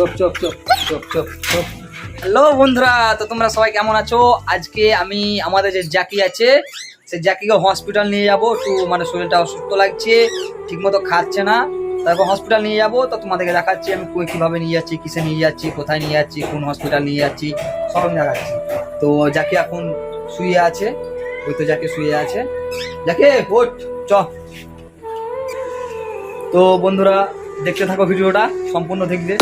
চুপ চুপ চুপ চুপ চুপ চুপ। হ্যালো বন্ধুরা, তো তোমরা সবাই কেমন আছো? আজকে আমি, আমাদের যে জ্যাকি আছে, সে জ্যাকিকে হসপিটাল নিয়ে যাব। একটু মানে শরীরটা অসুস্থ লাগছে, ঠিকমতো খাচ্ছে না। তারপর হসপিটাল নিয়ে যাব, তো তোমাদেরকে দেখাচ্ছি আমি কই কীভাবে নিয়ে যাচ্ছি, কিসে নিয়ে যাচ্ছি, কোথায় নিয়ে যাচ্ছি, কোন হসপিটাল নিয়ে যাচ্ছি, সব আমি দেখাচ্ছি। তো জ্যাকি এখন শুয়ে আছে, ওই তো জ্যাকি শুয়ে আছে। জ্যাকে ওঠ চ। তো বন্ধুরা, দেখতে থাকো ভিডিওটা, সম্পূর্ণ দেখবে।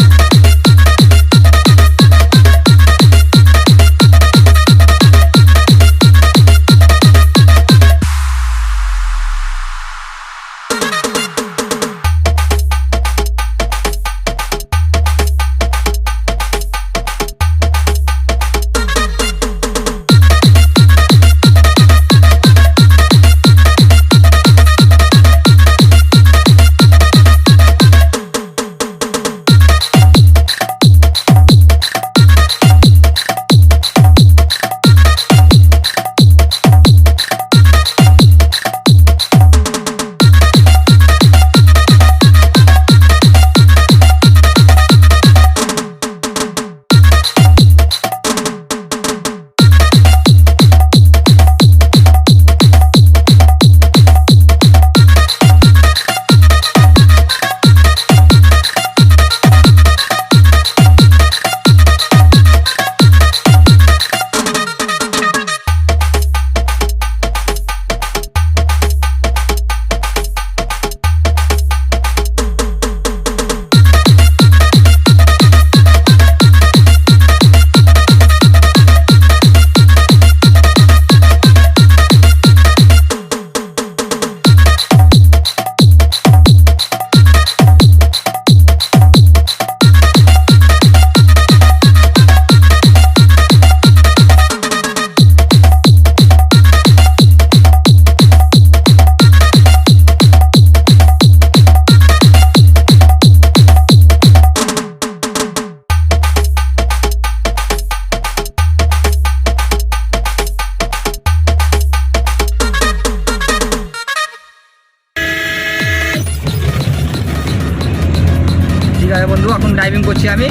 ঠিক আছে বন্ধু এখন ড্রাইভিং করছি আমি।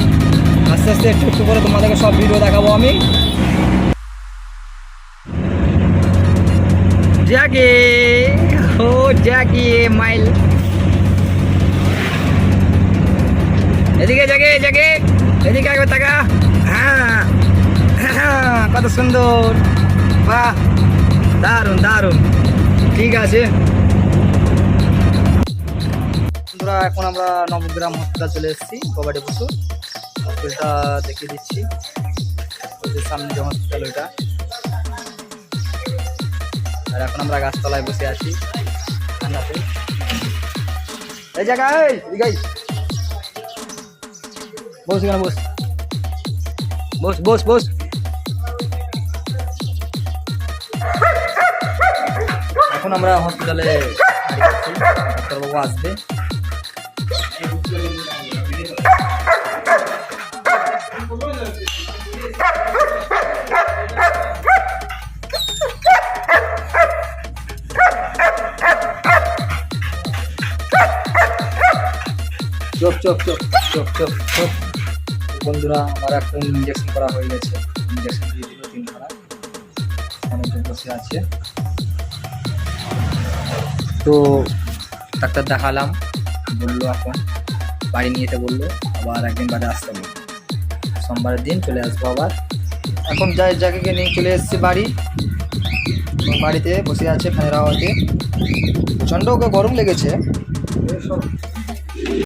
আস্তে আস্তে একটু একটু করে তোমাদেরকে সব ভিডিও দেখাবো আমি। জ্যাকি! ও জ্যাকি মাইল। এদিকে জাগে জাগে এদিকে একবার টাকা হ্যাঁ হ্যাঁ, কত সুন্দর। বাহ দারুণ দারুণ। ঠিক আছে। বন্ধুরা, এখন আমরা নবগ্রাম হসপিটাল চলে এসেছি কবাডি বসু হসপিটালটা দেখিয়ে দিচ্ছি। সামনে যে হসপিটাল ওইটা। আর এখন আমরা গাছতলায় বসে আছি, ঠান্ডাতে। এই জায়গায় বস এখানে, বস। বস বস বস। এখন আমরা হসপিটালে ডাক্তারবাবু আসবে। চুপ চুপ চুপ চুপ চুপ চুপ। বন্ধুরা, আমার একটা ইঞ্জেকশন করা হয়ে গেছে। ইঞ্জেকশন দিয়ে দিল তিন খানা। অনেকজন বসে আছে। তো, ডাক্তার দেখালাম। বলল এখন বাড়ি নিয়ে যেতে বলল, আবার একদিন বাড়ি আসতে বলল। সোমবারের দিন চলে আসব আবার। এখন যাই জায়গাকে নিয়ে চলে এসেছি বাড়ি। বাড়িতে বসে আছে ফ্যানের আওয়াজে। প্রচণ্ড ওকে গরম লেগেছে।